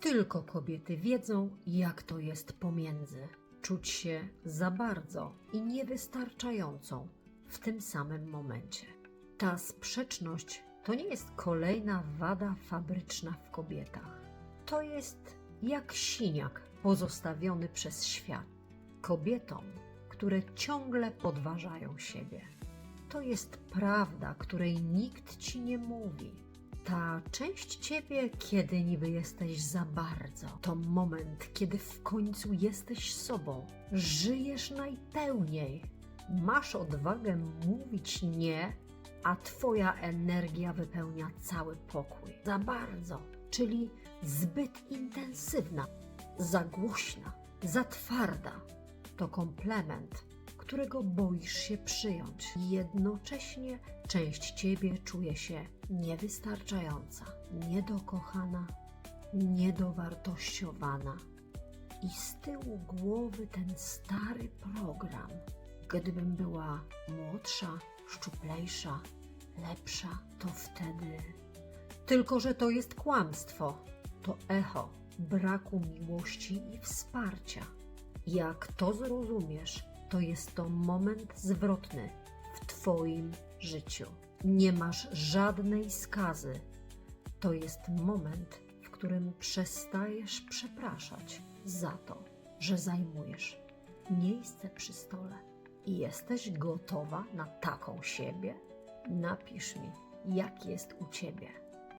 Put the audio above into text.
Tylko kobiety wiedzą, jak to jest pomiędzy. Czuć się za bardzo i niewystarczającą w tym samym momencie. Ta sprzeczność to nie jest kolejna wada fabryczna w kobietach. To jest jak siniak pozostawiony przez świat kobietom, które ciągle podważają siebie. To jest prawda, której nikt ci nie mówi. Ta część ciebie, kiedy niby jesteś za bardzo, to moment, kiedy w końcu jesteś sobą, żyjesz najpełniej, masz odwagę mówić nie, a twoja energia wypełnia cały pokój. Za bardzo, czyli zbyt intensywna, za głośna, za twarda. To komplement, którego boisz się przyjąć. Jednocześnie część ciebie czuje się niewystarczająca, niedokochana, niedowartościowana. I z tyłu głowy ten stary program. Gdybym była młodsza, szczuplejsza, lepsza, to wtedy. Tylko, że to jest kłamstwo. To echo braku miłości i wsparcia. Jak to zrozumiesz, to jest to moment zwrotny w Twoim życiu. Nie masz żadnej skazy. To jest moment, w którym przestajesz przepraszać za to, że zajmujesz miejsce przy stole. I jesteś gotowa na taką siebie? Napisz mi, jak jest u Ciebie.